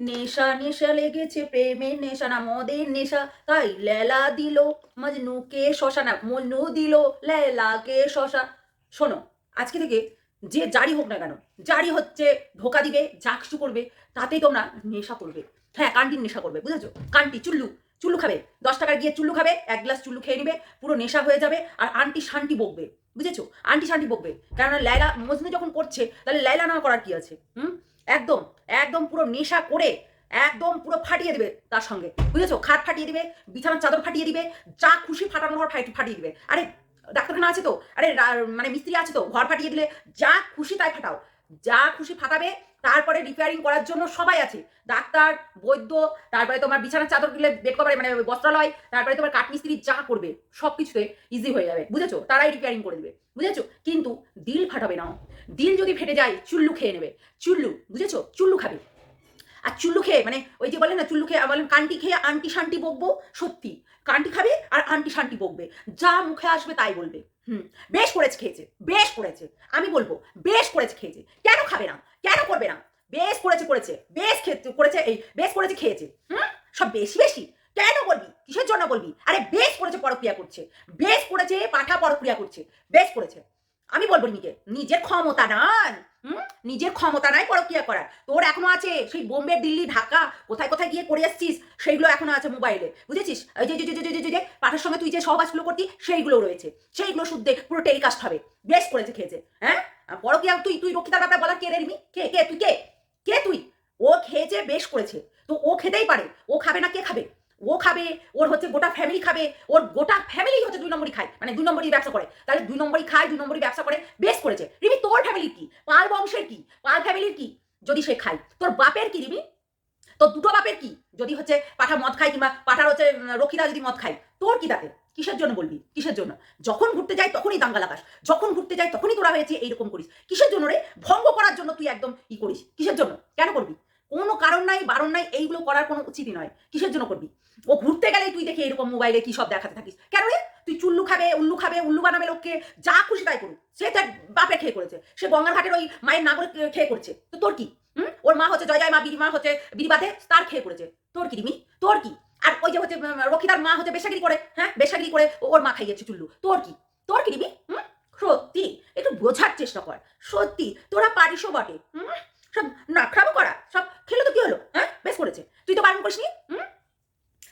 নেশা নেশা লেগেছে প্রেমের নেশা, না মদের নেশা। তাই লেলা দিল, মজনুকে শশা, না মজনু দিল, লেলাকে শশা। শোনো, আজকে থেকে যে জারি হোক না কেন জারি হচ্ছে ধোকা দিবে কিছু করবে, তাতেই তোমরা নেশা করবে। হ্যাঁ কান্টির নেশা করবে, বুঝেছ? কান্টি চুল্লু চুল্লু খাবে। দশ টাকার গিয়ে চুল্লু খাবে, এক গ্লাস চুল্লু খেয়ে নিবে, পুরো নেশা হয়ে যাবে, আর আন্টি শান্তি বকবে বুঝেছ? আন্টি শান্তি বকবে কেননা লাইলা মজনু যখন করছে, তাহলে লাইলা না করার কি আছে? হুম? একদম একদম পুরো নেশা করে, একদম পুরো ফাটিয়ে দিবে তার সঙ্গে। বুঝেছ? খাট ফাটিয়ে দিবে, বিছানার চাদর ফাটিয়ে দিবে, যা খুশি ফাটানো ঘর ফাটিয়ে দিবে। আরে, ডাক্তারখানা আছে তো? আরে মানে মিস্ত্রি আছে তো? ঘর ফাটিয়ে দিলে যা খুশি তাই ফাটাও। যা খুশি ফাটাবে, তারপরে রিপেয়ারিং করার জন্য সবাই আছে। ডাক্তার, বৈদ্য, তারপরে তোমার বিছানার চাদরগুলো বেড কভারে মানে বস্ত্রালয়, তারপরে তোমার কাঠমিস্ত্রি যা করবে সব কিছুতে ইজি হয়ে যাবে। বুঝেছ? তারাই রিপেয়ারিং করে দেবে। বুঝেছ? কিন্তু দিল ফাটাবে না। দিল যদি ফেটে যায়, চুল্লু খেয়ে নেবে। চুল্লু, বুঝেছ? চুল্লু খাবে। আর চুল্লু খেয়ে মানে ওই যে বলে না, চুল্লু খেয়ে বলেন কান্টি খেয়ে আন্টি শান্তি বকবো, সত্যি। কান্টি খাবে আর আন্টি শান্তি বকবে। যা মুখে আসবে তাই বলবে। হুম, বেশ করেছে খেয়েছে, বেশ করেছে। আমি বলব, বেশ করেছে খেয়েছে। কেন খাবে না? কেন করবে না? বেশ করেছে করেছে, বেশ খেতে, করেছে, এই, বেশ করেছে, খেয়েছে। হুম? সব বেশি বেশি? কেন বলবি কিসের জন্য বলবি আরে বেশ করেছে, পরক্রিয়া করছে। বেশ করেছে, পাঠা পরক্রিয়া করছে। বেশ করেছে। আমি বলব নিজে নিজের ক্ষমতা নাই হুম? নিজের ক্ষমতা নাই পরক্রিয়া করার। তোর এখনও আছে সেই বোম্বে, দিল্লি, ঢাকা, কোথায় কোথায় গিয়ে করে এসছিস, সেইগুলো এখনও আছে মোবাইলে। বুঝেছিস? যে পাঠের সঙ্গে তুই যে সহবাসগুলো করতি সেইগুলো রয়েছে। সেইগুলো শুদ্ধে পুরো টেলিকাস্ট হবে। বেশ করেছে, খেয়েছে। হ্যাঁ? আর পরক্রিয়া তুই তুই রক্ষিতার ব্যাপারে বলার কে রিমি? কে কে, তুই, কে? কে তুই? ও খেয়েছে, বেশ করেছে। তো ও খেতেই পারে। ও খাবে না, কে খাবে? ও খাবে, ওর হচ্ছে গোটা ফ্যামিলি খাবে, ওর গোটা ফ্যামিলি হচ্ছে দুই নম্বরই খায় মানে দুই নম্বরই ব্যবসা করে। তাহলে দুই নম্বরই খায়, দুই নম্বরই ব্যবসা করে, বেশ করেছে। রিমি, তোর ফ্যামিলির কি? পাল বংশের কি? পাল ফ্যামিলির কি? যদি সে খায়। তোর বাপের কি, রিমি? তোর দুটো বাপের কি? যদি হচ্ছে পাঠা মদ খায় কিংবা পাঠার হচ্ছে রক্ষিতা যদি মদ খায়, তোর কি তাতে? কিসের জন্য বলবি? কিসের জন্য? যখন ঘুরতে যাই তখনই দাঙ্গা লাগাস। যখন ঘুরতে যাই তখনই তোরা হয়েছে এইরকম করিস। কিসের জন্য রে? ভঙ্গ করার জন্য তুই একদম ই করিস। কিসের জন্য? কেন করবি? কোনো কারণ নাই, বারণ নাই, এইগুলো করার কোনো উচিতই নয়। কিসের জন্য করবি? ও ঘুরতে গেলে তুই দেখে এরকম মোবাইলে কি সব দেখাতে থাকিস। কেন রে? তুই চুল্লু খাবে, উল্লু খাবে, উল্লু বানাবে লোককে যা খুশি তাই করুক। সে তার বাপে খেয়ে করেছে। সে গঙ্গার ঘাটের ওই মায়ের নাগরে খেয়ে করছে। তো তোর কি? হুম? ওর মা হচ্ছে জয় জয় মা বিড়ি মা হচ্ছে বিড়িবাদে তার খেয়ে করেছে। তোর কি রিমি? তোর কি? আর ওই যে হচ্ছে রক্ষিতার মা হচ্ছে বেশাগিরি করে হ্যাঁ? বেশাগিরি করে ওর মা খাইয়েছে চুল্লু। তোর কি? তোর কি রিমি? হুম? সত্যি, একটু বোঝার চেষ্টা কর। সত্যি, তোরা পারিসও বটে। হুম? সব নাখরামো করা? সব খেলে তো কি হলো? হ্যাঁ? বেশ করেছে। তুই তো বারণ করিসনি?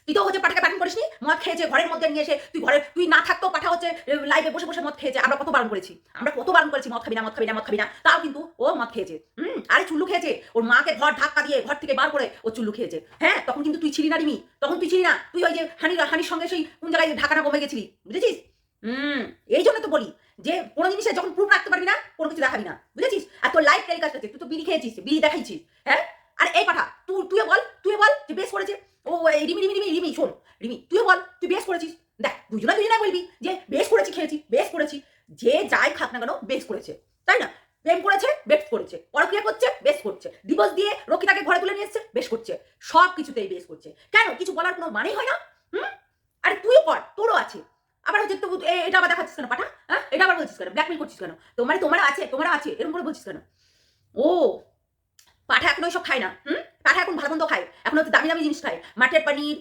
তুই তো হচ্ছে পাঠাকে বারণ করিসনি? মদ খেয়েছে, ঘরের মধ্যে নিয়ে এসে, তুই ঘরে, তুই না থাকতেও পাঠা হচ্ছে লাইভে বসে বসে মদ খেয়েছে। আমরা কত বারণ করেছি? আমরা কত বারণ করেছি, মদ খাবি না, মদ খাবি না, মদ খাবি না। তাও কিন্তু ও মদ খেয়েছে। হুম? আরে চুল্লু খেয়েছে। ওর মাকে ঘর ধাক্কা দিয়ে, ঘর থেকে বার করে ও চুল্লু খেয়েছে। হ্যাঁ? তখন কিন্তু তুই ছিলি না রিমি। তখন তুই ছিলি না। তুই ওই যে হানির হানির সঙ্গে সেই কোন জায়গায় ঢাকাটা কমে গেছিলি। বুঝেছিস? হুম, এই জন্য তো বলি যে কোনো জিনিসে যখন প্রুফ রাখতে পারবি না, কোনো কিছু দেখাবি না, বুঝেছিস? আর তোর লাইফ টেলিকাস্ট আছে তুই তো বিড়ি খেয়েছিস, বিড়ি দেখাইছিস হ্যাঁ? আর এই পাঠা, তুই, তুইও বল তুই বল যে বেশ করেছে। ও রিমি রিমি রিমি রিমি, শোন, রিমি, তুইও বল, তুই বেশ করেছিস? দেখ, দুজনে দুজনে বলবি যে বেশ করেছি, খেয়েছি বেশ করেছি, যে যাই খাক না কেন বেশ করেছে, তাই না? প্রেম করেছে বেশ করেছে, পরক্রিয়া করছে বেশ করছে ডিভোর্স দিয়ে রক্ষিতাকে ঘরে তুলে নিয়ে এসছে বেশ করছে সব কিছুতেই বেশ করছে। কেন? কিছু বলার কোনো মানেই হয় না, হুম? আরে তুইও কর তোরও আছে আবার হচ্ছে তো এটা আবার দেখাচ্ছিস কেন, পাঠা? হ্যাঁ? এটা আবার বলছিস কেন? ব্ল্যাকমেল করছিস কেন? তোমার তোমার আছে তোমার আছে এরকম করে বলছিস কেন? ও, পাঠা এখন ওইসব খায় না, হুম? পাঠা এখন ভালো মন্দ খায়। এখন হচ্ছে দামি দামি জিনিস খায়। মাঠের পানির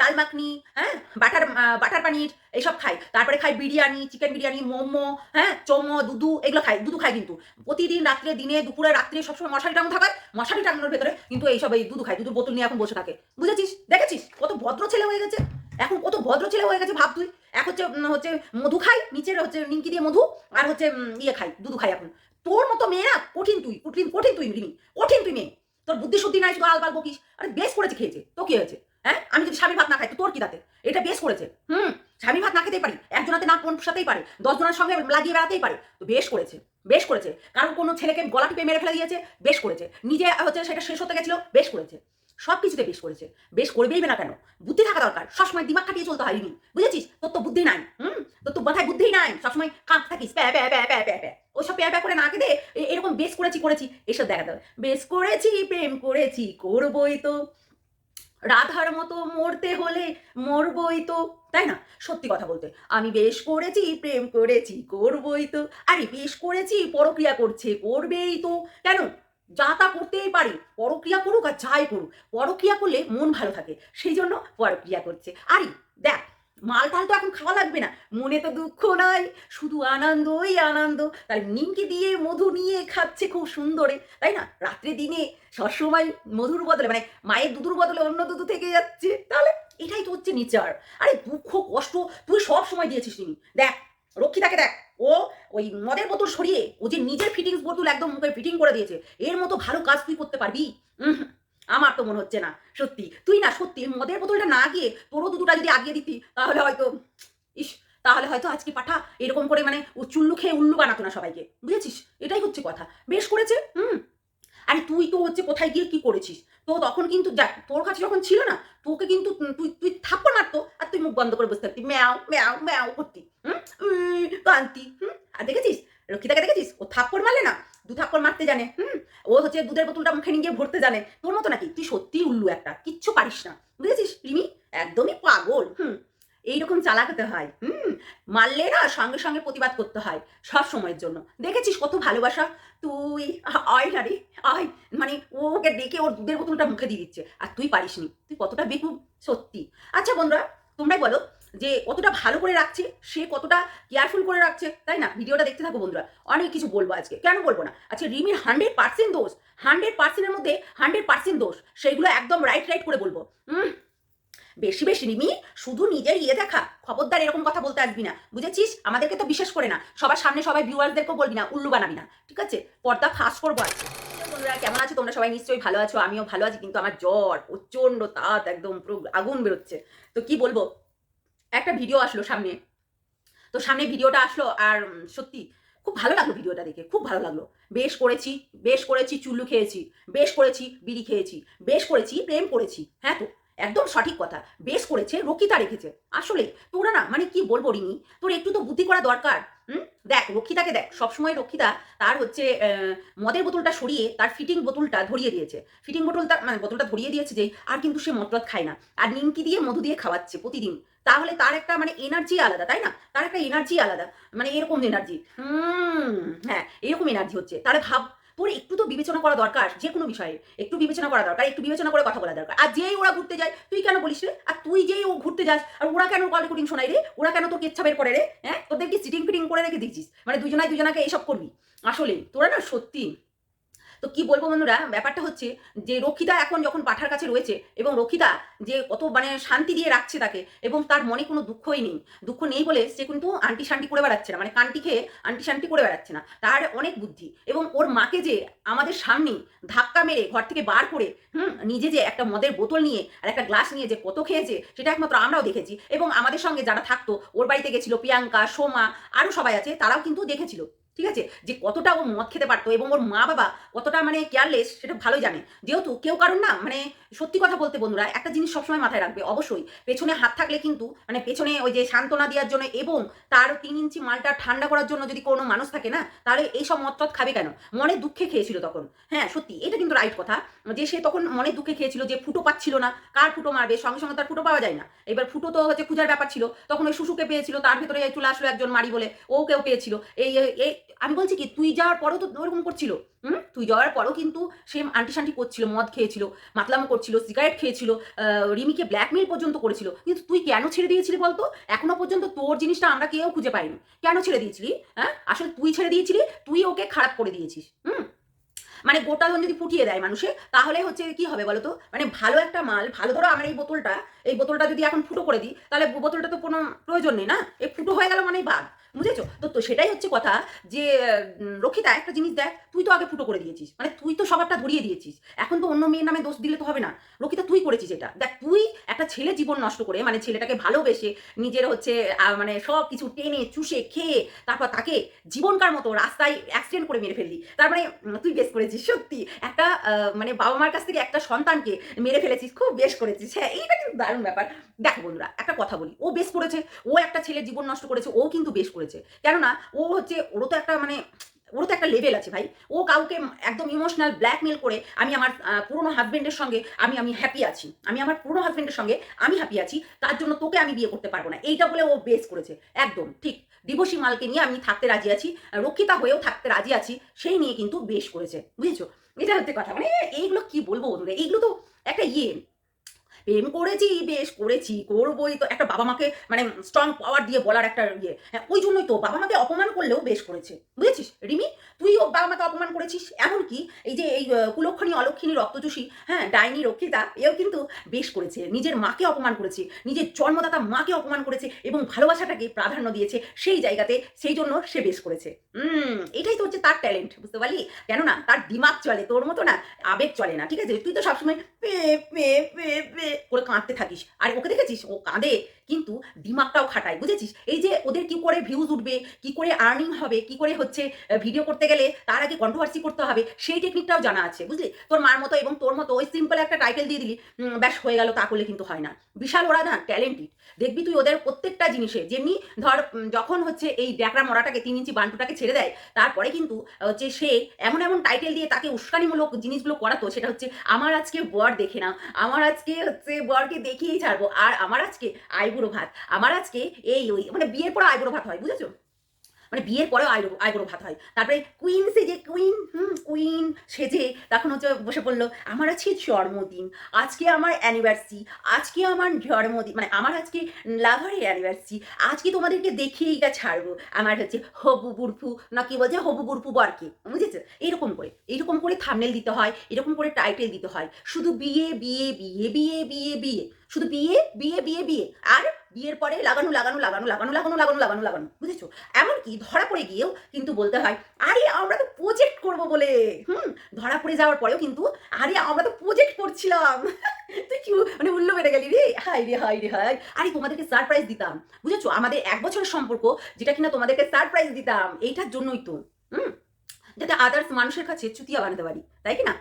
ডাল মাখনি হ্যাঁ? বাটার বাটার পানির এইসব খায়। তারপরে খায় বিরিয়ানি, চিকেন বিরিয়ানি, মোমো হ্যাঁ? চোমো, দুধু, এগুলো খায়, দুধু খায় কিন্তু। প্রতিদিন রাত্রে, দিনে, দুপুরে, রাত্রে সবসময় মশারি টাঙানো থাকে মশারি টাঙানোর ভেতরে কিন্তু এইসব এই দুধু খায়, দুধুর বোতল নিয়ে এখন বসে থাকে। বুঝেছিস? দেখেছিস? কত ভদ্র ছেলে হয়ে গেছে। এখন কত ভদ্র ছেলে হয়ে গেছে ভাব তুই। এক হচ্ছে হচ্ছে মধু খাই, নিচের হচ্ছে নিমকি দিয়ে মধু, আর হচ্ছে ইয়ে খাই, দুধু খাই এখন। তোর মতো মেয়ে না, কঠিন তুই, কঠিন কঠিন তুই, রিমি, কঠিন তুই মেয়ে। তোর বুদ্ধি শুদ্ধি নাই, শুধু আলবাল বকিস। আরে বেশ করেছে খেয়েছে, তো কি হয়েছে? হ্যাঁ? আমি যদি স্বামী ভাত না খাই, তো তোর কি তাতে? এটা বেশ করেছে। হুম স্বামী ভাত না খেতেই পারি, একজনাতে না কোন সাথেই পারে দশ জনের সঙ্গে লাগিয়ে বেড়াতেই পারে, তো বেশ করেছে বেশ করেছে। কারণ কোনো ছেলেকে গলা টিপে মেরে ফেলে দিয়েছে, বেশ করেছে। নিজে, হচ্ছে, সেটা শেষ হতে গেছিল, বেশ করেছে। সব কিছুতে বেশ করেছে। বেশ করবেই না কেন? বুদ্ধি থাকা দরকার। সবসময় দিমাগ খাটিয়ে চলতে হয় বুঝেছিস? তোর তো বুদ্ধি নাই, হুম? তোর তো মাথায় বুদ্ধি নাই। সবসময় কাঁপ থাকিস, প্যা প্যা প্যা প্যা প্যা প্যা। ওসব প্যা প্যা করে না এ- এরকম বেশ করেছি করেছি, এসব দেখাতে হবে বেশ করেছি, প্রেম করেছি, করবই তো। রাধার মতো মরতে হলে মরবই তো। তাই না? সত্যি কথা বলতে। আমি বেশ করেছি, প্রেম করেছি, করবই তো। আরে বেশ করেছি, পরক্রিয়া করছে, করবেই তো। কেন? যা তা করতেই পারি, পরক্রিয়া করুক আর যাই করুক, পরক্রিয়া করলে মন ভালো থাকে, সেই জন্য পরক্রিয়া করছে। আরে, দেখ মাল টাল তো এখন খাওয়া লাগবে না, মনে তো দুঃখ নাই, শুধু আনন্দই আনন্দ, তাই নিমকি দিয়ে মধু নিয়ে খাচ্ছে খুব সুন্দরে, তাই না? রাত্রে দিনে সবসময় মধুর বদলে মানে মায়ের দুধুর বদলে অন্য দুধু থেকে যাচ্ছে, তাহলে এটাই তো হচ্ছে নিচার। আরে দুঃখ, কষ্ট, তুই সব সময় দিয়েছিস নিমি দেখ রক্ষিতাকে দেখ। ও ওই মদের বোতল সরিয়ে, ও যে নিজের ফিটিংস বোতল একদম মুখে ফিটিং করে দিয়েছে, এর মতো ভালো কাজ তুই করতে পারবি? আমার তো মনে হচ্ছে না, সত্যি। তুই না, সত্যি মদের বোতলটা না গিয়ে তোরও দুটোটা যদি আগিয়ে দিতি, তাহলে হয়তো, ইস, তাহলে হয়তো আজকে পাঠা এরকম করে মানে ও চুল্লু খেয়ে উল্লু বানাতো না সবাইকে। বুঝেছিস? এটাই হচ্ছে কথা। বেশ করেছে, হুম। আরে তুই তো হচ্ছে কোথায় গিয়ে কি করেছিস? তো তখন কিন্তু দেখ, তোর কাছে যখন ছিল না, তোকে কিন্তু তুই তুই থাপ্পড় মারতো, আর তুই মুখ বন্ধ করে বসে থাকতি। ম্যাও ম্যাও ম্যাও, করতি, হুম? কান্তি হুম? আর দেখেছিস? রক্ষিতাকে দেখেছিস? ও থাপ্পড় মারলে না, দু থাপ্পড় মারতে জানে, হুম? ও হচ্ছে দুধের বোতলটা মুখে নিয়ে ভরতে জানে। তোর মতো নাকি? তুই সত্যিই উল্লু একটা, কিচ্ছু পারিস না। বুঝেছিস, রিমি? একদমই পাগল, হুম? এইরকম চালাতে হয়, হুম? মারলে না সঙ্গে সঙ্গে প্রতিবাদ করতে হয়, সব সময়ের জন্য। দেখেছিস কত ভালোবাসা? তুই, আয় না রে মানে ও ওকে ডেকে ওর দুধের বোতলটা মুখে দিয়ে দিচ্ছে, আর তুই পারিসনি। তুই কতটা বেকুব, সত্যি। আচ্ছা বন্ধুরা, তোমরাই বলো যে কতটা ভালো করে রাখছে, সে কতটা কেয়ারফুল করে রাখছে, তাই না? ভিডিওটা দেখতে থাকো বন্ধুরা। অনেক কিছু বলব আজকে। কেন বলব না? আচ্ছা রিমির হান্ড্রেড পার্সেন্ট দোষ হান্ড্রেড পার্সেন্টের মধ্যে হান্ড্রেড পার্সেন্ট দোষ, সেইগুলো একদম রাইট রাইট করে বলব। হুম বেশি বেশি রিমি, শুধু নিজের ইয়ে দেখা, খবরদার এরকম কথা বলতে আসবি না। বুঝেছিস? আমাদেরকে তো বিশ্বাস করে না। সবার সামনে সবাই ভিউয়ারদেরকেও বলবি না, উল্লু বানাবি না। ঠিক আছে? পর্দা ফাঁস করব আজকে। বন্ধুরা, কেমন আছো? তোমরা সবাই নিশ্চয়ই ভালো আছো, আমিও ভালো আছি, কিন্তু আমার জ্বর প্রচণ্ড তাঁত একদম পুরো আগুন বেরোচ্ছে। তো কি বলব? একটা ভিডিও আসলো সামনে। তো সামনে ভিডিওটা আসলো আর সত্যি খুব ভালো লাগল ভিডিওটা দেখে, খুব ভালো লাগল। বেশ করেছি বেশ করেছি, চুল্লু খেয়েছি, বেশ করেছি, বিড়ি খেয়েছি, বেশ করেছি, প্রেম করেছি হ্যাঁ তো? একদম সঠিক কথা, বেশ করেছে, রকিতা রেখেছে। আসলে তোরা না মানে কি বলব রিনি তোর একটু তো বুদ্ধি করা দরকার। দেখ, রক্ষিতাকে দেখ, সবসময় রক্ষিতা তার হচ্ছে মদের বোতলটা সরিয়ে তার ফিটিং বোতলটা ধরিয়ে দিয়েছে। ফিটিং বোতলটা মানে বোতলটা ধরিয়ে দিয়েছে যে, আর কিন্তু সে মদ খায় না। আর নিমকি দিয়ে মধু দিয়ে খাওয়াচ্ছে প্রতিদিন। তাহলে তার একটা মানে এনার্জি আলাদা, তাই না? তার একটা এনার্জি আলাদা। মানে এরকম এনার্জি হুম হ্যাঁ এরকম এনার্জি হচ্ছে। তাহলে ভাব তোর একটু তো বিবেচনা করা দরকার, যে কোনো বিষয়ে। একটু বিবেচনা করা দরকার, একটু বিবেচনা করে কথা বলা দরকার। আর যেই ওরা ঘুরতে যায়, তুই কেন বলিস রে? আর তুই যেই ও ঘুরতে যাস, আর ওরা কেন কল রেকর্ডিং শোনাই রে? ওরা কেন তোর কেচ্ছা বের করে রে? হ্যাঁ? তোদের কি সিটিং ফিটিং করে রেখে দিচ্ছিস? মানে দুজনায় দুজনাকে এইসব করবি? আসলে তোরা না সত্যি তো কি বলব বন্ধুরা? ব্যাপারটা হচ্ছে যে রক্ষিতা এখন যখন পাঠার কাছে রয়েছে এবং রক্ষিতা যে কত মানে শান্তি দিয়ে রাখছে তাকে এবং তার মনে কোনো দুঃখই নেই। দুঃখ নেই বলে সে কিন্তু আন্টি শান্তি করে বেড়াচ্ছে না। মানে কান্টি খেয়ে আন্টি শান্তি করে বেড়াচ্ছে না। তার অনেক বুদ্ধি এবং ওর মাকে যে আমাদের সামনে ধাক্কা মেরে ঘর থেকে বার করে, হুম, নিজে যে একটা মদের বোতল নিয়ে আর একটা গ্লাস নিয়ে যে কত খেয়েছে, সেটা একমাত্র আমরাও দেখেছি এবং আমাদের সঙ্গে যারা থাকতো, ওর বাড়িতে গেছিল প্রিয়াঙ্কা, সোমা আরও সবাই আছে, তারাও কিন্তু দেখেছিল। ঠিক আছে? যে কতটা ও মদ খেতে পারতো এবং ওর মা বাবা কতটা মানে কেয়ারলেস সেটা ভালোই জানে। যেহেতু কেউ কারণ না মানে সত্যি কথা বলতে বন্ধুরা, একটা জিনিস সবসময় মাথায় রাখবে, অবশ্যই। পেছনে হাত থাকলে কিন্তু মানে পেছনে ওই যে সান্ত্বনা দেওয়ার জন্য এবং তার তিন ইঞ্চি মালটা ঠান্ডা করার জন্য যদি কোনো মানুষ থাকে না, তাহলে এইসব মদ টদ খাবে কেন? মনে দুঃখে খেয়েছিল তখন। হ্যাঁ সত্যি, এটা কিন্তু রাইট কথা। যে সে তখন মনে দুঃখে খেয়েছিল যে ফুটো পাচ্ছিল না, কার ফুটো মারবে? সঙ্গে সঙ্গে তার ফুটো পাওয়া যায় না। এবার ফুটো তো হচ্ছে খুঁজার ব্যাপার ছিল, তখন ওই শুশুকে পেয়েছিল, তার ভেতরে চলে আসলো একজন মারি বলে ও কেউ পেয়েছিল এই, আমি বলছি কি, তুই যাওয়ার পরেও তো ওরকম করছিল? হুম? তুই যাওয়ার পরও কিন্তু সে আন্টি শান্টি করছিল, মদ খেয়েছিল, মাতলামো করছিল সিগারেট খেয়েছিল রিমিকে ব্ল্যাকমেল পর্যন্ত করেছিল। কিন্তু তুই কেন ছেড়ে দিয়েছিলি বলতো? এখনও পর্যন্ত তোর জিনিসটা আমরা কেউ খুঁজে পাইনি। কেন ছেড়ে দিয়েছিলি? হ্যাঁ? আসলে তুই ছেড়ে দিয়েছিলি, তুই ওকে খারাপ করে দিয়েছিস, হুম? মানে গোটা ধন যদি ফুটিয়ে দেয় মানুষে, তাহলে হচ্ছে কি হবে বলো তো মানে ভালো একটা মাল, ভালো ধরো আমার এই বোতলটা এই বোতলটা যদি এখন ফুটো করে দিই, তাহলে বোতলটা তো কোনো প্রয়োজন নেই না? এই ফুটো হয়ে গেল মানে বাদ। বুঝেছ? তো তো সেটাই হচ্ছে কথা যে রক্ষিতা, একটা জিনিস দেখ, তুই তো আগে ফুটো করে দিয়েছিস। মানে তুই তো সবারটা ধরিয়ে দিয়েছিস। এখন তো অন্য মেয়ের নামে দোষ দিলে তো হবে না। রক্ষিতা, তুই করেছিস এটা। দেখ, তুই একটা ছেলে জীবন নষ্ট করে মানে ছেলেটাকে ভালোবেসে নিজের হচ্ছে মানে সব কিছু টেনে, চুষে, খেয়ে, তারপর তাকে জীবনকার মতো রাস্তায় অ্যাক্সিডেন্ট করে মেরে ফেললি। তার মানে তুই বেশ করেছিস, সত্যি। একটা মানে বাবা মার কাছ থেকে একটা সন্তানকে মেরে ফেলেছিস, খুব বেশ করেছিস। হ্যাঁ এইটা কিন্তু দারুণ ব্যাপার। দেখো বন্ধুরা, একটা কথা বলি। ও বেশ করেছে। ও একটা ছেলে জীবন নষ্ট করেছে, ও কিন্তু বেশ করেছে। কেননা ও হচ্ছে, ওরও তো একটা মানে ওরও তো একটা লেভেল আছে ভাই। ও কাউকে একদম ইমোশনাল ব্ল্যাকমেল করে, আমি আমার পুরনো হাজবেন্ডের সঙ্গে আমি আমি হ্যাপি আছি। আমি আমার পুরনো হাজবেন্ডের সঙ্গে আমি হ্যাপি আছি, তার জন্য তোকে আমি বিয়ে করতে পারব না। এইটা বলে ও বেস করেছে। একদম, ঠিক। দিবসী মালকে নিয়ে আমি থাকতে রাজি আছি, রক্ষিতা হয়েও থাকতে রাজি আছি, সেই নিয়ে কিন্তু বেশ করেছে। বুঝেছ? এটা হচ্ছে কথা। মানে এইগুলো কি বলব বন্ধুরা? এইগুলো তো একটা ইয়ে। প্রেম করেছি, বেশ করেছি, করবোই তো। একটা বাবা মাকে মানে স্ট্রং পাওয়ার দিয়ে বলার একটা ইয়ে। হ্যাঁ ওই জন্যই তো বাবা মাকে অপমান করলেও বেশ করেছে। বুঝেছিস? রিমি, তুই ও বাবা মাকে অপমান করেছিস? এমনকি এই যে এই কুলক্ষণী, অলক্ষণী রক্তচুষী হ্যাঁ ডাইনি, রক্ষিতা, এও কিন্তু বেশ করেছে। নিজের মাকে অপমান করেছে, নিজের জন্মদাতা মাকে অপমান করেছে এবং ভালোবাসাটাকে প্রাধান্য দিয়েছে সেই জায়গাতে, সেই জন্য সে বেশ করেছে। হুম, এটাই তো হচ্ছে তার ট্যালেন্ট বুঝতে পারলি? কেননা তার দিমাগ চলে, তোর মতো না, আবেগ চলে না, ঠিক আছে? তুই তো সবসময় পে পে পে পে করে কাঁদতে থাকিস আর ওকে দেখেছিস ও কাঁদে কিন্তু দিমাগটাও খাটায়, বুঝেছিস? এই যে ওদের কি করে ভিউজ উঠবে, কি করে আর্নিং হবে, কি করে হচ্ছে ভিডিও করতে গেলে তার আগে কন্ট্রোভার্সি করতে হবে, সেই টেকনিকটাও জানা আছে, বুঝলি? তোর মার মতো এবং তোর মতো ওই সিম্পল একটা টাইটেল দিয়ে দিলি ব্যাস হয়ে গেল, তা করলে কিন্তু হয় না। বিশাল ওরা না ট্যালেন্টেড দেখবি তুই ওদের প্রত্যেকটা জিনিসে, যেমনি ধর যখন হচ্ছে এই ড্যাকরা মরাটাকে তিন ইঞ্চি বান্টুটাকে ছেড়ে দেয়, তারপরে কিন্তু হচ্ছে সে এমন এমন টাইটেল দিয়ে তাকে উস্কানিমূলক জিনিসগুলো করাতো, সেটা হচ্ছে, আমার আজকে বর দেখে নাও, আমার আজকে হচ্ছে বরকে দেখিয়েই ছাড়বো, আর আমার আজকে আইবুড়ো ভাত। আমার আজকে এই ওই মানে বিয়ের পর আইবুড়ো ভাত হয় বুঝেছ? মানে বিয়ের পরেও আইবুড়ো আইবুড়ো ভাত হয়। তারপরে কুইন সেজে কুইন হুম কুইন সেজে তখন হচ্ছে বসে পড়ল, আমার আজকে জন্মদিন, আজকে আমার অ্যানিভার্সারি আজকে আমার জন্মদিন মানে আমার আজকে লাভারের অ্যানিভার্সারি আজকে তোমাদেরকে দেখিয়েই গা ছাড়বো। আমার হচ্ছে হবু বুরফু না কি বলছে, হবু বুরফু বরকে, বুঝেছ? এরকম করে এরকম করে থামনেল দিতে হয়, এরকম করে টাইটেল দিতে হয়। শুধু বিয়ে বিয়ে বিয়ে বিয়ে বিয়ে বিয়ে, শুধু বিয়ে বিয়ে বিয়ে বিয়ে, আর বিয়ের পরে লাগানো লাগানো লাগানো লাগানো লাগানো লাগানো লাগানো লাগানো, বুঝেছ? এমনকি ধরা পড়ে গিয়েও কিন্তু বলতে হয়, আরে, আমরা তো প্রজেক্ট করব বলে। হুম, ধরা পড়ে যাওয়ার পরেও কিন্তু, আরে, আমরা তো প্রজেক্ট করছিলাম। তুই কি মানে উল্লো বেড়ে গেলি রে? হাই রে হাই রে, হাই। আরে, তোমাদেরকে সারপ্রাইজ দিতাম, বুঝেছ? আমাদের এক বছরের সম্পর্ক, যেটা কিনা তোমাদেরকে সারপ্রাইজ দিতাম, এইটার জন্যই তো, হুম? যাতে আদার্স মানুষের কাছে চুতিয়া বানাতে পারি, তাই কি না?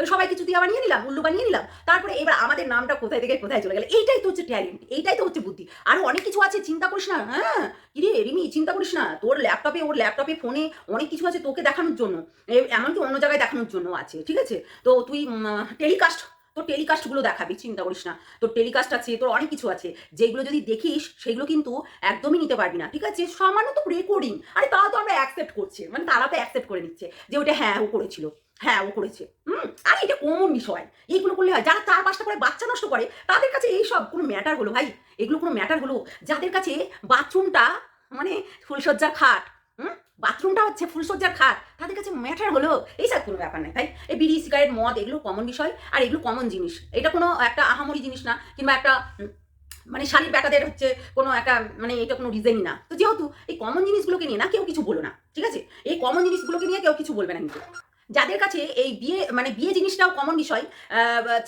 ওই সবাইকে চুতিয়া বানিয়ে নিলাম, উল্লু বানিয়ে নিলাম, তারপরে এবার আমাদের নামটা কোথায় থেকে কোথায় চলে গেল? এইটাই তো হচ্ছে ট্যালেন্ট এইটাই তো হচ্ছে বুদ্ধি। আরও অনেক কিছু আছে, চিন্তা করিস না হ্যাঁ? কিরে, রিমি, চিন্তা করিস না, তোর ল্যাপটপে, ওর ল্যাপটপে, ফোনে অনেক কিছু আছে তোকে দেখানোর জন্য এমনকি অন্য জায়গায় দেখানোর জন্য আছে, ঠিক আছে? তো তুই টেলিকাস্ট তোর টেলিকাস্টগুলো দেখাবি, চিন্তা করিস না। তোর টেলিকাস্ট আছে, তোর অনেক কিছু আছে। যেগুলো যদি দেখিস, সেগুলো কিন্তু একদমই নিতে পারবি না, ঠিক আছে? সামান্য তো রেকর্ডিং আরে তাও তো আমরা অ্যাকসেপ্ট করছি। মানে তারা তো অ্যাকসেপ্ট করে নিচ্ছে যে ওটা হ্যাঁ ও করেছিল। হ্যাঁ ও করেছে। হুম? আরে এটা কমন বিষয়। এইগুলো করলে হয়। যারা চার পাঁচটা করে বাচ্চা নষ্ট করে, তাদের কাছে এই সব কোনো ম্যাটার হলো ভাই? এগুলো কোনো ম্যাটার হলো? যাদের কাছে বাথরুমটা মানে ফুলসজ্জার খাট, হুম? বাথরুমটা হচ্ছে ফুলসজ্জার খাট। তাদের কাছে ম্যাটার হলো এইসব কোনো ব্যাপার নাই তাই এই বিড়ি সিগারেট মদ, এগুলো কমন বিষয় আর এগুলো কমন জিনিস। এটা কোনো একটা আহামরি জিনিস না কিংবা একটা মানে শালির ব্যাটাদের হচ্ছে কোনো একটা মানে এটা কোনো রিজনই না। তো যেহেতু এই কমন জিনিসগুলোকে নিয়ে না কেউ কিছু বলো না, ঠিক আছে? এই কমন জিনিসগুলোকে নিয়ে কেউ কিছু বলবে না কিন্তু। যাদের কাছে এই বিয়ে মানে বিয়ে জিনিসটাও কমন বিষয়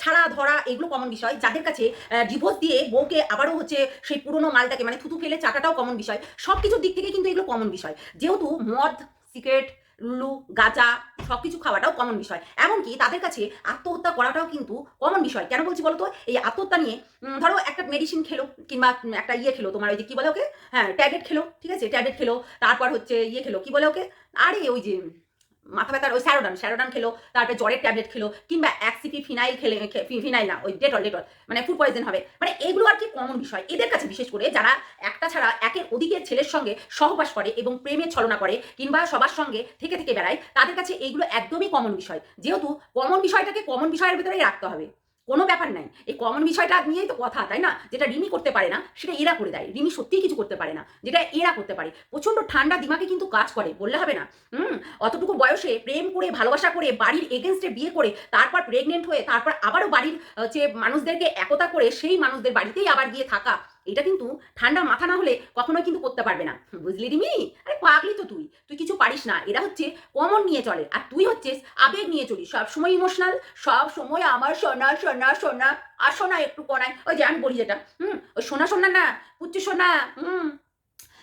ছাড়া, ধরা, এগুলো কমন বিষয়, যাদের কাছে ডিভোর্স দিয়ে বউকে আবারও হচ্ছে সেই পুরনো মালটাকে মানে থুতু ফেলে চাটাটাও কমন বিষয় সব কিছুর দিক থেকে কিন্তু এগুলো কমন বিষয়। যেহেতু মদ, সিগারেট, লুলু, গাঁজা সব কিছু খাওয়াটাও কমন বিষয়, এমনকি তাদের কাছে আত্মহত্যা করাটাও কিন্তু কমন বিষয়। কেন বলছি বলো তো এই আত্মহত্যা নিয়ে ধরো একটা মেডিসিন খেলো, কিংবা একটা ইয়ে খেলো, তোমার ওই যে কী বলে ওকে? হ্যাঁ ট্যাবলেট খেলো, ঠিক আছে? ট্যাবলেট খেলো, তারপর হচ্ছে ইয়ে খেলো, কি বলে ওকে? আরে ওই যে মাথা ব্যথার ওই স্যারোডান স্যারোডাম খেলো, তারপরে জ্বরের ট্যাবলেট খেলো, কিংবা অ্যাক্সিপি ফিনাইল খেলে ফিনাইল না, ওই ডেটল ডেটল মানে ফুড পয়জন হবে। মানে এগুলো আর কি কমন বিষয়। এদের কাছে বিশেষ করে যারা একটা ছাড়া একের অধিকের ছেলের সঙ্গে সহবাস করে এবং প্রেমের ছলনা করে, কিংবা সবার সঙ্গে থেকে থেকে বেড়ায়, তাদের কাছে এইগুলো একদমই কমন বিষয়। যেহেতু কমন বিষয়টাকে কমন বিষয়ের ভিতরেই রাখতে হবে। কোনো ব্যাপার নাই। এই কমন বিষয়টা নিয়েই তো কথা, তাই না? যেটা রিমি করতে পারে না, সেটা এরা করে দেয়। রিমি সত্যিই কিছু করতে পারে না, যেটা এরা করতে পারে। প্রচণ্ড ঠান্ডা দিমাগে কিন্তু কাজ করে, বললে হবে না। হুম? অতটুকু বয়সে প্রেম করে, ভালোবাসা করে, বাড়ির এগেনস্টে বিয়ে করে, তারপর প্রেগনেন্ট হয়ে, তারপর আবারও বাড়ির হচ্ছে মানুষদেরকে একতা করে, সেই মানুষদের বাড়িতেই আবার গিয়ে থাকা। এটা কিন্তু ঠান্ডা মাথা না হলে কখনোই কিন্তু করতে পারবে না। বুঝলি রিমি? আরে পাগলি তো তুই। তুই কিছু পারিস না। এরা হচ্ছে কমন নিয়ে চলে। আর তুই হচ্ছিস আবেগ নিয়ে চলিস। সব সময় ইমোশনাল সব সময় আমার সোনা সোনা সোনা। আর সোনা একটু কনায়। ওই যে আমি বলি যেটা, হুম? ওই সোনা সোনা না পুচ্চু সোনা, হুম?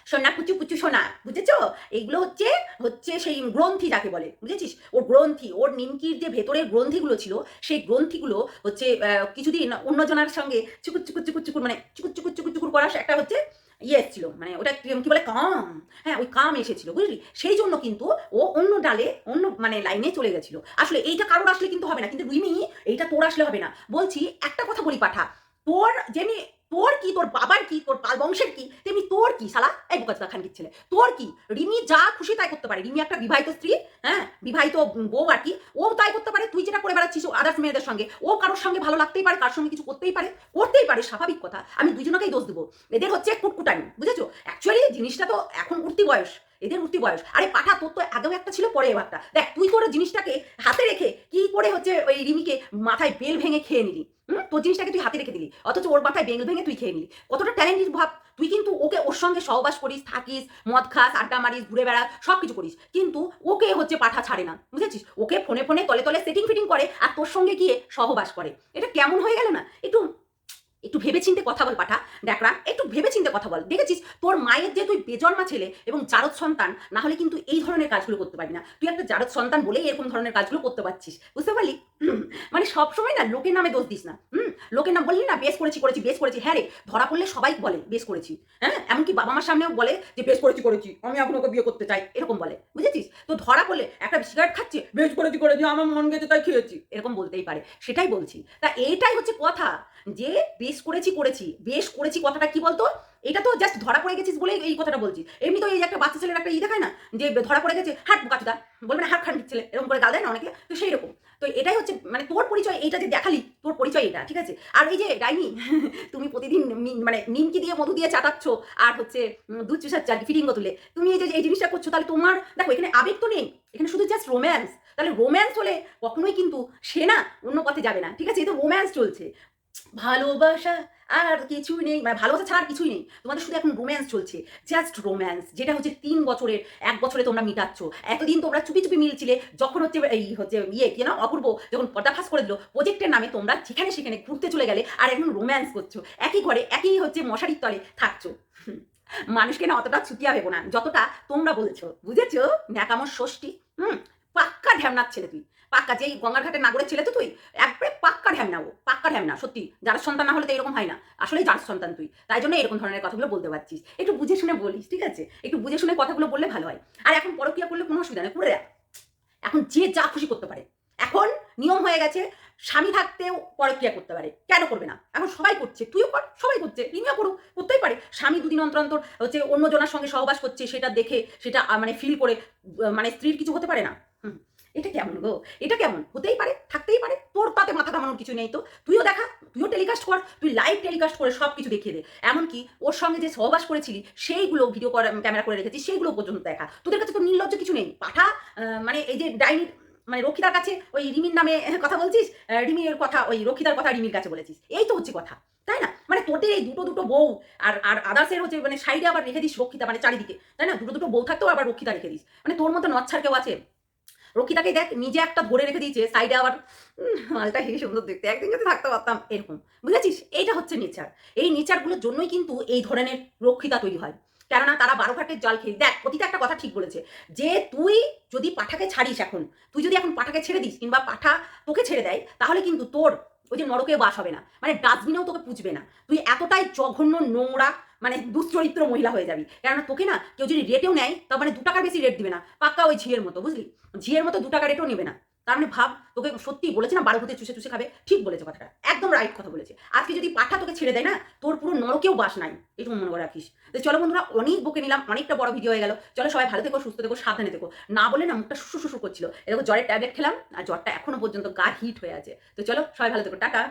সোনা, কুচু কুচু সোনা, বুঝেছ? এইগুলো হচ্ছে হচ্ছে সেই গ্রন্থি যাকে বলে, বুঝেছিস? ওর গ্রন্থি, ওর নিমকির যে ভেতরের গ্রন্থিগুলো ছিল, সেই গ্রন্থিগুলো হচ্ছে কিছুদিন অন্যজনের সঙ্গে চুকুর চুকুর চুকুর চুকুর মানে চুকুর চুকুর চুকুর চুকুর করা একটা হচ্ছে ইয়ে এসেছিল মানে ওটা কি বলে, কাম। হ্যাঁ ওই কাম এসেছিল, বুঝলি? সেই জন্য কিন্তু ও অন্য ডালে, অন্য মানে লাইনে চলে গেছিল। আসলে এইটা কারোর আসলে কিন্তু হবে না, কিন্তু রিমি, এইটা তোর আসলে হবে না। বলছি, একটা কথা বলি পাঠা, তোর যেমনি তোর কি, তোর বাবার কি, তোর বংশের কি? তেমনি তোর কি, শালা? এই বোকাচোদা খানকির ছেলে। তোর কি? রিমি যা খুশি তাই করতে পারে। রিমি একটা বিবাহিত স্ত্রী হ্যাঁ? বিবাহিত বউ আর কি। ও তাই করতে পারে। তুই যেটা করে বেড়াচ্ছিস আদার্স মেয়েদের সঙ্গে, ও কারোর সঙ্গে ভালো লাগতেই পারে, কারোর সঙ্গে কিছু করতেই পারে করতেই পারে, স্বাভাবিক কথা। আমি দুজনকেই দোষ দেবো। এদের হচ্ছে কুটকুটানি, বুঝেছ? অ্যাকচুয়ালি জিনিসটা তো এখন উঠতি বয়স। এদের উঠতি বয়স। আরে পাঠা, তোর তো আগেও একটা ছিল, পরে একটা দেখ, তুই তোর জিনিসটাকে হাতে রেখে কি করে হচ্ছে ওই রিমিকে মাথায় বেল ভেঙে খেয়ে নিলি? তোর জিনিসটাকে তুই হাতে রেখে দিলি। অথচ ওর মাথায় বেঙ্গল ভেঙে তুই খেয়ে নিলি। কতটা ট্যালেন্টেড ভাব। তুই কিন্তু ওকে ওর সঙ্গে সহবাস করিস, থাকিস, মদ খাস, আড্ডা মারিস, ঘুরে বেড়া সব কিছু করিস। কিন্তু ওকে হচ্ছে পাঠা ছাড়ে না। বুঝেছিস? ওকে ফোনে ফোনে তলে তলে সেটিং ফিটিং করে আর তোর সঙ্গে গিয়ে সহবাস করে। এটা কেমন হয়ে গেল না? একটু একটু ভেবেচিন্তে কথা বল পাঠা। দেখরা একটু ভেবেচিন্তে কথা বল। দেখেছিস? তোর মায়ের যে তুই বেজন্মা ছেলে এবং জারদ সন্তান, না হলে কিন্তু এই ধরনের কাজগুলো করতে পারবি না। তুই একটা জারদ সন্তান বলেই এরকম ধরনের কাজগুলো করতে পারছিস। বুঝতে পারলি? মানে সবসময় না লোকের নামে দোষ দিস না। হুম? লোকের নাম বললি না, বেশ করেছি করেছি, বেশ করেছি। হ্যাঁ রে, ধরা পড়লে সবাই বলে, বেশ করেছি। হ্যাঁ? এমনকি বাবা মার সামনেও বলে যে, বেশ করেছি করেছি, আমি এখন ওকে বিয়ে করতে চাই। এরকম বলে। বুঝেছিস? তো ধরা পড়লে একটা সিগারেট খাচ্ছে, বেশ করেছি করেছি, আমার মন গেছে, তাই খেয়েছি। এরকম বলতেই পারে। সেটাই বলছি। তা এইটাই হচ্ছে কথা। যে বেশ করেছি করেছি। বেশ করেছি কথাটা কি বলতো? এটা তো জাস্ট ধরা পড়ে গেছিস বলেই এই কথাটা বলছি এমনি তো এই একটা বাচ্চা ছেলের একটা ই দেখায় না? যে ধরা পড়ে গেছে, হাট কাটুদা বলবে না, হাট খান ছেলে, এরকম করে গাল দেয় না অনেকে? তো সেই রকম। তো এটাই হচ্ছে মানে তোর পরিচয়, এইটা যে দেখালি, তোর পরিচয় এটা, ঠিক আছে? আর এই যে ডাইনি, তুমি প্রতিদিন মানে নিমকি দিয়ে মধু দিয়ে চাটাচ্ছ, আর হচ্ছে দুধ চুষাচ্ছ আর ফিটিং তুলে তুমি এই যে, এই জিনিসটা করছ, তাহলে তোমার, দেখো, এখানে আবেগ তো নেই। এখানে শুধু জাস্ট রোম্যান্স তাহলে রোম্যান্স হলে কখনোই কিন্তু সে না অন্য পথে যাবে না, ঠিক আছে? এই তো রোম্যান্স চলছে। ভালোবাসা আর কিছুই নেই মানে ভালোবাসা ছাড়া আর কিছুই নেই। তোমাদের শুধু এখন রোম্যান্স চলছে জাস্ট রোম্যান্স যেটা হচ্ছে তিন বছরের, এক বছরে তোমরা মিটাচ্ছ। এতদিন তোমরা চুপি চুপি মিলছিলে, যখন হচ্ছে এই হচ্ছে ইয়ে কি না অপূর্ব, যখন পর্দাফাস করে দিল প্রজেক্টের নামে তোমরা যেখানে সেখানে ঘুরতে চলে গেলে আর এখন রোম্যান্স করছ। একই ঘরে, একই হচ্ছে মশারির তলে থাকছো। মানুষকে না অতটা ছুটিয়া ভেবো না, যতটা তোমরা বলছো, বুঝেছ? ন্যাকামর ষষ্ঠী, হুম, পাক্কা ঢ্যামনার ছেলে তুই। পাক্কা যেই গঙ্গার ঘাটের নাগরের ছেলে তো তুই? একবারে পাক্কা ঢ্যামনা ও পাক্কা ঢ্যামনা সত্যি। যার সন্তান না হলে তো এরকম হয় না। আসলে যার সন্তান তুই। তাই জন্য এরকম ধরনের কথাগুলো বলতে পারছিস। একটু বুঝে শুনে বলিস ঠিক আছে? একটু বুঝে শুনে কথাগুলো বললে ভালো হয়। আর এখন পরকিয়া করলে কোনো অসুবিধা নেই করে দেখ। এখন যে যা খুশি করতে পারে। এখন নিয়ম হয়ে গেছে স্বামী থাকতেও পরক্রিয়া করতে পারে। কেন করবে না? এখন সবাই করছে। তুইও কর সবাই করছে। তুমিও করো করতেই পারে। স্বামী দুদিন অন্তর অন্তর হচ্ছে অন্য জনের সঙ্গে সহবাস করছে সেটা দেখে সেটা মানে ফিল করে মানে স্ত্রীর কিছু হতে পারে না। হুম, এটা কেমন গো? এটা কেমন? হতেই পারে, থাকতেই পারে। তোর তাতে মাথা কামানোর কিছু নেই তো। তুইও দেখা, তুইও টেলিকাস্ট কর, তুই লাইভ টেলিকাস্ট করে সব কিছু দেখিয়ে দে। এমনকি ওর সঙ্গে যে সহবাস করেছিলি, সেইগুলো ভিডিও ক্যামেরা করে রেখেছিস, সেইগুলো পর্যন্ত দেখা। তোদের কাছে তো নির্লজ্জ কিছু নেই। পাঠা মানে এই যে ডাইনির মানে রক্ষিতার কাছে ওই রিমির নামে কথা বলছিস? রিমির কথা, ওই রক্ষিতার কথা রিমির কাছে বলেছিস। এই তো হচ্ছে কথা, তাই না? মানে তোদের এই দুটো দুটো বউ, আর আর আদার্সের হচ্ছে মানে সাইডে আবার রেখে দিস রক্ষিতা মানে চারিদিকে, তাই না? দুটো দুটো বউ থাকতেও আবার রক্ষিতা রেখে দিস। মানে তোর মতো নচ্ছার কেউ আছে? রক্ষিতাকে দেখ, নিজে একটা ধরে রেখে দিয়েছে সাইডে আবার মালটা হেসে সুন্দর দেখতে, একদিন যদি থাকতে পারতাম, এরকম। বুঝেছিস? এইটা হচ্ছে নেচার এই নেচারগুলোর জন্যই কিন্তু এই ধরনের রক্ষিতা তৈরি হয়। কেননা তারা বারো ঘাটের জল খেয়ে, দেখ প্রতিটা একটা কথা ঠিক বলেছে, যে তুই যদি পাঠাকে ছাড়িস এখন, তুই যদি এখন পাঠাকে ছেড়ে দিস, কিংবা পাঠা তোকে ছেড়ে দেয়, তাহলে কিন্তু তোর ওই যে নরকে বাস হবে না। মানে ডাস্টবিনেও তোকে পুষবে না। তুই এতটাই জঘন্য নোংরা মানে দুশ্চরিত্র মহিলা হয়ে যাবি। কেননা তোকে না কেউ যদি রেটেও নেয়, তার মানে দু টাকার বেশি রেট দিবে না। পাক্কা ওই ঝিয়ের মতো, বুঝলি? ঝিয়ের মতো দু টাকা রেটও নেবে না। তার মানে ভাব, তোকে সত্যি বলেছে না বারো হতে চুষে চুষে খাবে? ঠিক বলেছে কথাটা, একদম রাইট কথা বলেছে। আজকে যদি পাঠা তোকে ছেড়ে দেয় না, তোর পুরো নরকেও বাস নাই। এটুকু মনে করে রাখিস। তো চলো বন্ধুরা, অনেক বকে নিলাম, অনেকটা বড় ভিডিও হয়ে গেল। চলো সবাই ভালো থেকো, সুস্থ থেকো, সাবধানে থেকো। না বলে না মুখটা শুশু শুশু করছিল। এরকম জ্বরের ট্যাবলেট খেলাম, আর জ্বরটা এখনও পর্যন্ত গা হিট হয়ে আছে। তো চলো সবাই ভালো থেকো, টাটা।